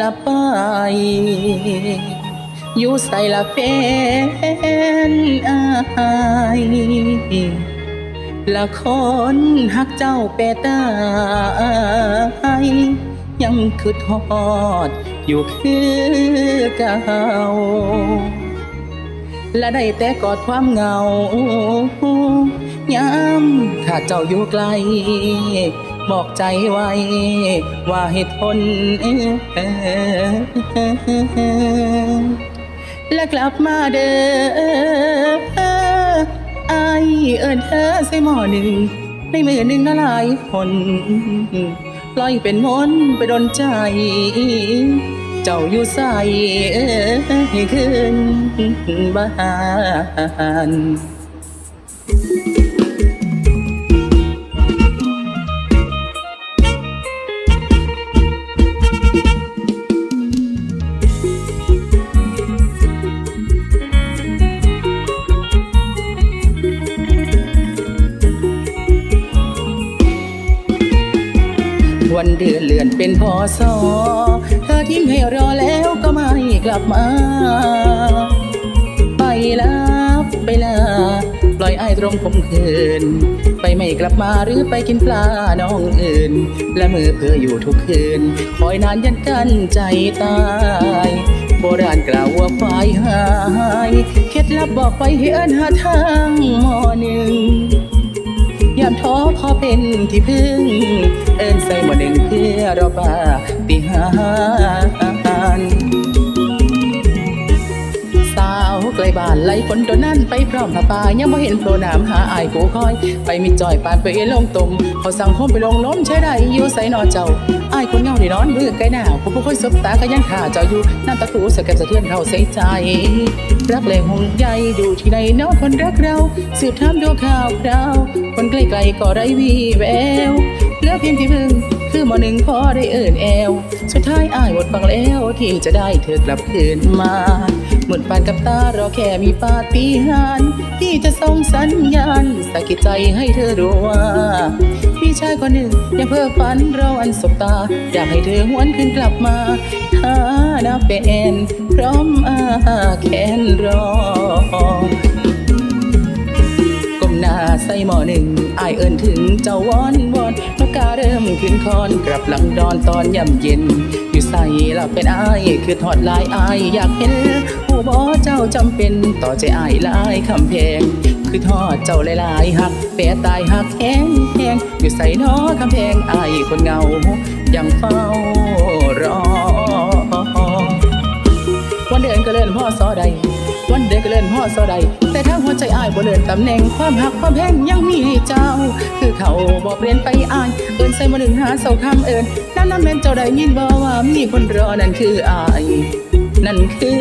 ลับไป อยู่ใส่ละแฟนอายละคนหักเจ้าเปตายยังคือทอด อยู่คือเก่าและได้แต่กอดความเหงายามถ้าเจ้าอยู่ไกล บอกใจไว้ ว่าเหตุผลและกลับมาเด้อไอเอินเธอใส่หม้อหนึ่งในมือหนึ่งละลายคนลอยเป็นมนไปดนใจ เจ้าอยู่ใส่ให้ขึ้นบ้าน วันเดือนเลื่อนเป็นพอสอเธอทิ้งให้รอแล้วก็ไม่กลับมา ไปแล้วไปลาปล่อยไอ้ตรงคมคืน ไปไม่กลับมาหรือไปกินปลาน้องอื่น และมือเพื่ออยู่ทุกคืน คอยนานยันกันใจตายโบราณกล่าวว่าควายหาย เคล็ดลับบอกไปให้เอินหาทางหมอหนึ่ง ยามท้อขอเป็นที่พึ่ง เอินใส่หมอหนึ่งเพื่อรอปาติหา ลบ้านไล่ฝนตัวนั้นไปพร้อมผ้าป่ายังบ่เห็นโผล่น้ำหาอายกูคอย ไปมีจอยปานไปเอลงตุ่มเขาสั่งคมไปลงล้มใช้ได้อยู่ใส่นอเจ้าอายคนเงาที่นอนมือไกลหน้าผู้ผู้คอยสบตาก็ยังขาเจ้าอยู่น้ำตาคูสะแกบสะเทือนเข้าใส่ใจ รักแรงหงใยอยู่ที่ใดเน้องคนรักเราสืบถามดูข่าวคราวคนใกล้ๆก็ไร้วีแวว เหลือเพียงที่พึ่งคือหมอหนึ่งพอได้เอิ่นแอว สุดท้ายอายหมดฟังแล้วที่จะได้เธอกลับคืนมา หมดปานกับตารอแค่มีปาฏิหาริย์ที่จะส่งสัญญาณสะกิดใจให้เธอรู้ว่าพี่ชายคนหนึ่งยังเพ้อฝันเราอันสบตา อยากให้เธอหวนคืนกลับมาหาหน้าเป็นพร้อมอาแขนรอ หน้าใส่หมอหนึ่งอายเอินถึงเจ้าวอนวอนนกกาเริ่มขึ้นคอนกลับหลังดอนตอนย่ำเย็น อยู่ใส่ละเป็นอายคือทอดลายอายอยากเห็นผู้บอเจ้าจำเป็นต่อใจอายลายคำเพลงคือทอดเจ้าหลายๆหักแปรตายหักแห้งแห้งอยู่ใส่นอคำเพลงอายคนเงายังเฝ้ารอวันเดือนก็เลื่อนพ่อซอใด อนก็เลื่อนพ่อซอใดแต่ถ้าหัวใจอายบ่เลื่อนตำแหน่งความหักความแพงยังมีเจ้า คือเขาบอกเปลี่ยนไปอายเอินใส่มาหนึ่งหาเสาคำเอินน้ำน้ำแม่นเจ้าได้ยินบ่ว่ามีคนรอนั่นคืออายนั่นคือ